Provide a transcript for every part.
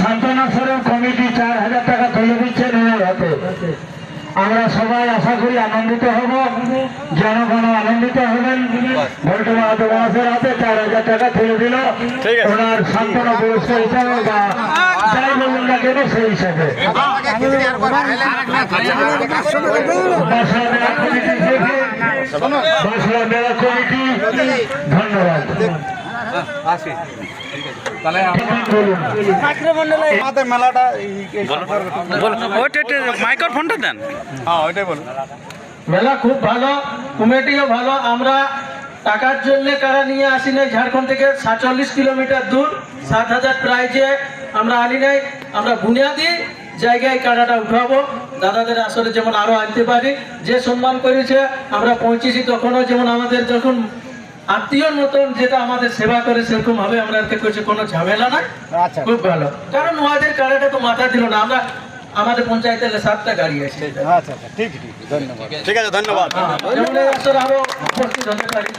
সান্ত্বনা স্বরূপ কমিটি চার হাজার টাকা তুলে দিচ্ছেন ওনার হাতে আমরা সবাই আশা করি আনন্দিত হব। জনগণ আনন্দিত হবেন। ভোল্ট মাহাতো মহাশয়ের হাতে চার হাজার টাকা তুলে দিল। ওনার সান্ত্বনা পুরস্কার হিসাবে বা যাই বলুন না কেন সেই হিসাবে। বাসলা মেলা কমিটি থেকে আমাদের মেলাটা মাইক্রোফোনটা দেন। হ্যাঁ ওইটাই বলুন। মেলা খুব ভালো কমিটিও ভালো। আমরা টাকার জন্য কারা নিয়ে আসি নাই? ঝাড়খণ্ড থেকে সাতচল্লিশ কিলোমিটার দূর সাত হাজার প্রাইজে আমরা আনি নাই। আমরা বুনিয়াদি জায়গায় কাড়াটা উঠাবো। দাদাদের আসলে যেমন আরও আনতে পারি। যে সম্মান করেছে আমরা পৌঁছেছি তখনও যেমন আমাদের যখন আত্মীয়র মতন যেটা আমাদের সেবা করে সেরকম ভাবে আমরা এতে করছি কোনো ঝামেলা নাই। আচ্ছা। খুব ভালো। কারণ ওদের কারাটা তো মাথা দিল না আমরা আমাদের পঞ্চায়েতের সাতটা গাড়ি আছে। আচ্ছা আচ্ছা ঠিক ঠিক ধন্যবাদ। ঠিক আছে। ধন্যবাদ। আরও উপস্থিত হতে পারি।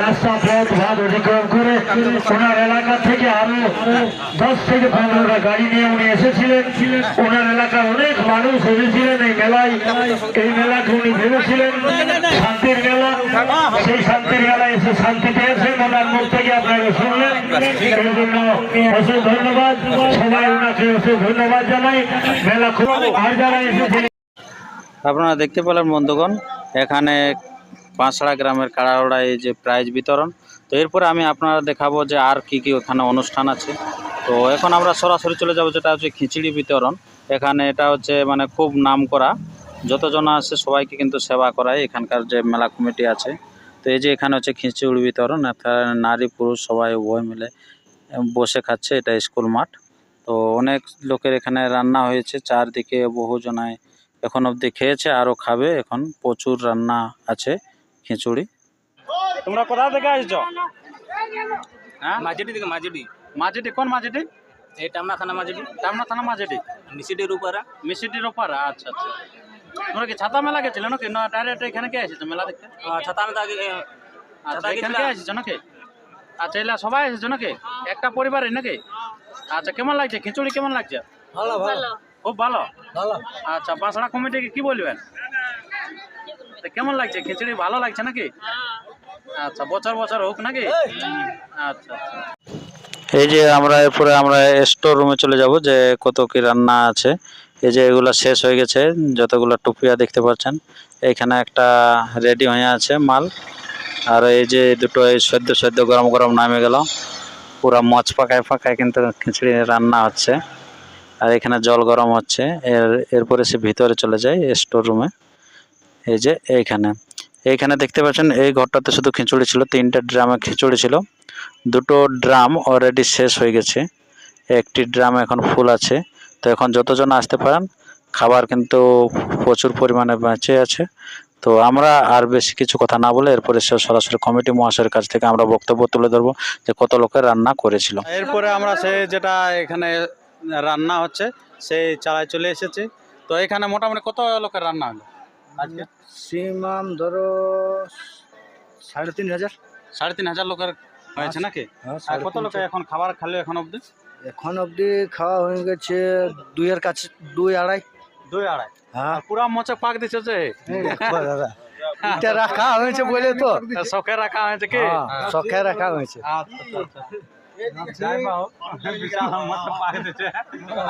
রাস্তা ভাগ অতিক্রম করে ওনার এলাকা থেকে আরও দশ থেকে গাড়ি নিয়ে উনি এসেছিলেন। ওনার এলাকার অনেক মানুষ এসেছিলেন এই মেলায়। এই মেলাকে উনি ভেবেছিলেন শান্তির মেলা। সেই শান্তির মেলায় এসে শান্তি পেয়েছেন। ওনার মুখ থেকে আপনারা শুনলেন। এই জন্য অশেষ ধন্যবাদ। সবাই ওনাকে অশেষ ধন্যবাদ। জানাই। মেলা খুব আর যারা এসেছিলেন আপনারা দেখতে পেলেন বন্ধুগণ এখানে পাঁচড়া গ্রামের কাড়াওড়া এই যে প্রাইজ বিতরণ। তো এরপরে আমি আপনারা দেখাবো যে আর কি কি ওখানে অনুষ্ঠান আছে। তো এখন আমরা সরাসরি চলে যাব যেটা হচ্ছে খিচুড়ি বিতরণ। এখানে এটা হচ্ছে মানে খুব নাম করা। যতজন আছে সবাইকে কিন্তু সেবা করায় এখানকার যে মেলা কমিটি আছে। তো এই যে এখানে হচ্ছে খিচুড়ি বিতরণ নারী পুরুষ সবাই উভয় মিলে বসে খাচ্ছে এটা স্কুল মাঠ। তো অনেক লোকের এখানে রান্না হয়েছে। চারদিকে বহু জনায় এখন অবধি খেয়েছে আরও খাবে। এখন প্রচুর রান্না আছে খিচুড়ি। তোমরা কোথা থেকে আসছো? হ্যাঁ? মাঝেটি থেকে মাঝেটি। মাঝেটি কোন মাঝেটি? এই টামনা থানা মাঝেটি। টামনা থানা মাঝেটি? নিশিটির উপরা মিষ্টিটির ওপার আচ্ছা আচ্ছা। তোমরা কি ছাতা মেলা গেছিলে নাকি? না ডাইরেক্ট এখানে কে এসেছ মেলা দেখতে? ছাতানো আগে আচ্ছা ছাতা এখানে। কে এসেছ নাকি? আচ্ছা এলা সবাই এসেছ নাকি? একটা পরিবারে নাকি? আচ্ছা কেমন লাগছে? খিচুড়ি কেমন লাগছে? ভালো ভালো। খুব ভালো? ভালো। আচ্ছা বাঁশড়া কমিটিকে কি বলবেন? তা কেমন লাগছে? খিচুড়ি ভালো লাগছে নাকি? আচ্ছা বছর বছর হোক নাকি? আচ্ছা এই যে আমরা এরপরে আমরা স্টোর রুমে চলে যাব যে কত কি রান্না আছে। এই যে এগুলা শেষ হয়ে গেছে যতগুলো টুপিয়া দেখতে পাচ্ছেন। এখানে একটা রেডি হয়ে আছে মাল। আর এই যে দুটো এই সদ্য সদ্য গরম গরম নামে গেল। পুরা মচ পাকায় পাকায় কিন্তু খিচুড়ি রান্না হচ্ছে। আর এখানে জল গরম হচ্ছে। এর, এরপরে সে ভিতরে চলে যায় স্টোর রুমে এই যে এইখানে। এইখানে দেখতে পাচ্ছেন, এই ঘরটাতে শুধু খিচুড়ি ছিল, তিনটে ড্রামে খিচুড়ি ছিল। দুটো ড্রাম অলরেডি শেষ হয়ে গেছে। একটি ড্রাম এখন ফুল আছে। তো এখন যতজন আসতে পারেন, খাবার কিন্তু প্রচুর পরিমাণে বেঁচে আছে। তো আমরা আর বেশি কিছু কথা না বলে এরপরে সে সরাসরি কমিটি মহাশয়ের কাছ থেকে আমরা বক্তব্য তুলে ধরবো যে কত লোকের রান্না করেছিল। এরপরে আমরা সে যেটা এখানে রান্না হচ্ছে সেই চালায় চলে এসেছে। তো এখানে মোটামুটি কত লোকের রান্না হলো? আজকে সিমাম ধরো সাড়ে তিন হাজার। সাড়ে তিন হাজার লোকের হয়েছে নাকি? হ্যাঁ, আর কত লোকে এখন খাবার খালে এখন অবধি? এখন অবধি খাওয়া হয়ে গেছে দুইয়ের কাছে দুই আড়াই। দুই আড়াই। পুরা মোচে পাক দিচ্ছে যে। দাদা। এটা রাখা হয়েছে বলে তো। শখে রাখা হয়েছে কি? হ্যাঁ, শখে রাখা হয়েছে। আচ্ছা আচ্ছা, আচ্ছা।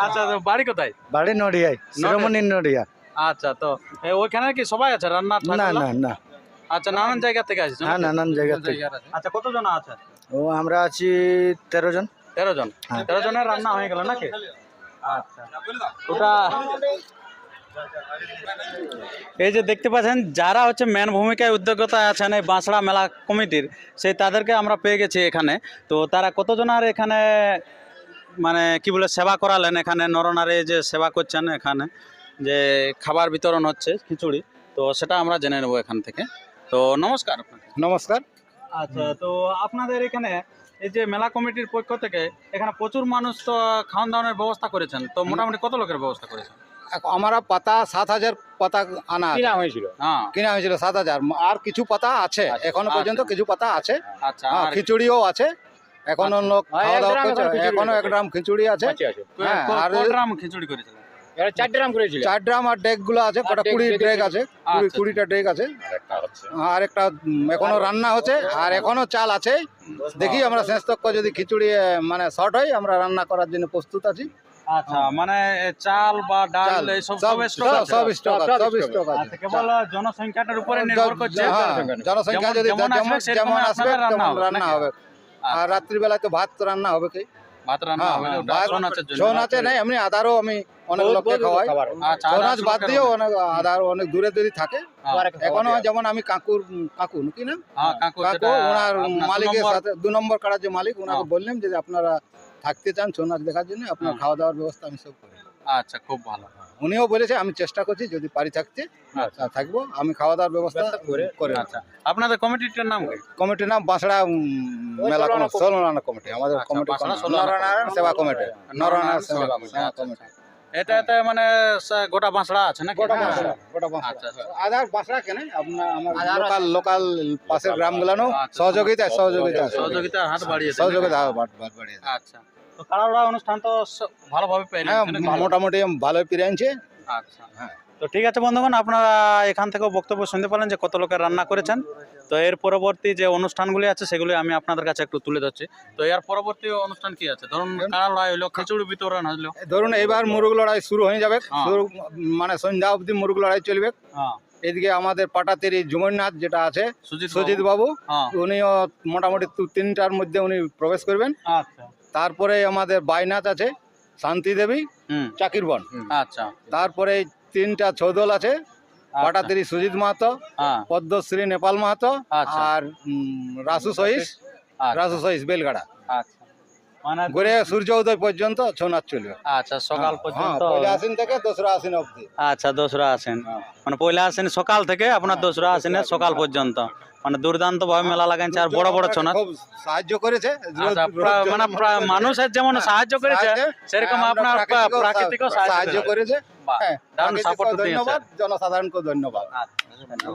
আচ্ছা তো বাড়ি কোথায়? বাড়ি নড়িয়ায় শিরোমণি নড়িয়া। আচ্ছা তো ওইখানে কি সবাই আছে? রান্না না না না। আচ্ছা নানান জায়গা থেকে আসছে হ্যাঁ নানান জায়গা থেকে। আচ্ছা কতজন আছে? ও আমরা আছি তেরো জন। তেরো জন। হ্যাঁ। তেরো জনের রান্না হয়ে গেল নাকি? আচ্ছা। ওটা এই যে দেখতে পাচ্ছেন যারা হচ্ছে মেন ভূমিকায় উদ্যোগতা আছেন এই বাঁশড়া মেলা কমিটির সেই তাদেরকে আমরা পেয়ে গেছি এখানে। তো তারা কতজন আর এখানে মানে কি বলে সেবা করালেন এখানে? নরনারী যে সেবা করছেন এখানে যে খাবার বিতরণ হচ্ছে খিচুড়ি। তো সেটা আমরা জেনে নেব এখান থেকে। তো নমস্কার নমস্কার। আচ্ছা তো আপনাদের এখানে এই যে মেলা কমিটির পক্ষ থেকে এখানে প্রচুর মানুষ তো খাওয়ান দাওয়ানোর ব্যবস্থা করেছেন। তো মোটামুটি কত লোকের ব্যবস্থা করেছেন? আমরা পাতা সাত হাজার পাতা আনা আছে। হয়েছিল? হ্যাঁ কিনা হয়েছিল সাত হাজার। আর কিছু পাতা আছে এখনও পর্যন্ত কিছু পাতা আছে। আচ্ছা হ্যাঁ, খিচুড়িও আছে। এখনও লোক হ্যাঁ, খাওয়া এক দাওয়া করছে খিচুড়ি এখনও এক আছে। গ্রাম খিচুড়ি আছে। হ্যাঁ, আর- ক ড্রাম খিচুড়ি করেছিল? চার ড্রাম করেছিল। চার ড্রাম আর ডেকগুলো আছে কটা কুড়ি ডেক ডেক আছে কুড়ি- আচ্ছা। কুড়িটা ডেক আছে। আর একটা এখনও রান্না হচ্ছে। আর এখনও চাল আছে। দেখি আমরা শেষ যদি খিচুড়ি মানে শর্ট হয় আমরা রান্না করার জন্য প্রস্তুত আছি। আচ্ছা মানে চাল বা ডাল এইসব সব স্টক আছে? সব স্টক আছে সব স্টক আছে আচ্ছা কেবল জনসংখ্যাটার উপরে নির্ভর করছে? হ্যাঁ, জনসংখ্যা যদি যেমন যেমন আসবে রান্না তেমন হবে, রান্না হবে। আর রাত্রিবেলায় তো ভাত রান্না হবে কি? ভাত রান্না হ্যাঁ হবে নাই আদারও আমি অনেক লোককে খাওয়াই। আচ্ছা ছৌ নাচ বাদ দিয়েও অনেক আদার অনেক দূরে দূরে থাকে। হ্যাঁ, এখনও যেমন আমি কাকুর কাকু কি না হ্যাঁ কাকু ওনার মালিকের সাথে দু নম্বর কাড়ার যে মালিক ওনাকে হ্যাঁ। বললাম যে আপনারা থাকতে চান ছৌ নাচ দেখার জন্য আপনার খাওয়া দাওয়ার ব্যবস্থা আমি সব করি আচ্ছা খুব ভালো। উনিও বলেছে আমি চেষ্টা করছি যদি পারি থাকতে আচ্ছা। থাকব আমি খাওয়া দাওয়ার ব্যবস্থা করে আচ্ছা আপনাদের কমিটিটার নাম কমিটির নাম বাঁশড়া মেলা কমিটি কমিটি। আমাদের আচ্ছা, কমিটি। নরনারায়ণ সেবা কমিটি নরনারায়ণ সেবা কমিটি, আচ্ছা, কমিটি এটা এটা মানে গোটা বাঁশড়া আছে না গোটা হ্যাঁ। বাঁশড়া গোটা আচ্ছা, বাঁশড়া। আচ্ছা। আধার বাঁশড়া কেন? আপনার আমার লোকাল লোকাল পাশের গ্রামগুলানো আচ্ছা, সহযোগিতা সহযোগিতা সহযোগিতার হাত বাড়িয়েছে সহযোগিতা হাত বাড়িয়েছে। আচ্ছা। তো অনুষ্ঠান তো ভালোভাবে পেরে হ্যাঁ মোটামুটি ভালোই পেরিয়েছে। আচ্ছা। হ্যাঁ। তো ঠিক আছে বন্ধুগণ আপনারা এখান থেকেও বক্তব্য শুনতে পারলেন যে কত লোকের রান্না করেছেন। তো এর পরবর্তী যে অনুষ্ঠানগুলি আছে সেগুলি আমি আপনাদের কাছে একটু তুলে ধরছি। তো এর পরবর্তী অনুষ্ঠান কি আছে? ধরুন লড়াই হলো খিচুড়ি বিতরণ হলো। ধরুন এবার মুরগ লড়াই শুরু হয়ে যাবে। হ্যাঁ। মানে সন্ধ্যা অবধি মুরগ লড়াই চলবে। হ্যাঁ। এদিকে আমাদের পাটাতেরি জুমননাথ যেটা আছে সুজিত বাবু। হ্যাঁ। উনিও মোটামুটি তিনটার মধ্যে উনি প্রবেশ করবেন। আচ্ছা। তারপরে আমাদের বাইনাথ আছে শান্তি দেবী হুম। চাকিরবন আচ্ছা। তারপরে তিনটা ছৌদল আছে পাটাতেরি সুজিত মাহাতো হ্যাঁ। পদ্মশ্রী নেপাল মাহাতো আচ্ছা। আর রাসু সহিস আচ্ছা। রাসু সহিস বেলগাড়া। আচ্ছা। মানে ঘুরে সূর্য উদয় পর্যন্ত ছৌ নাচ চলবে। আচ্ছা সকাল হ্যাঁ। পর্যন্ত পয়লা আসিন থেকে দোসরা আসিন অবধি। আচ্ছা দোসরা আসেন। মানে পয়লা আসেন সকাল থেকে আপনার দোসরা আসেনের সকাল পর্যন্ত। মানে দুর্দান্ত ভাবে মেলা লাগাইছে আর বড় বড় সাহায্য করেছে। আচ্ছা মানে মানুষের যেমন সাহায্য করেছে সেরকম হ্যাঁ, আপনার প্রাকৃতিক সাহায্য করেছে। হ্যাঁ ধন্যবাদ জনসাধারণকে ধন্যবাদ। আচ্ছা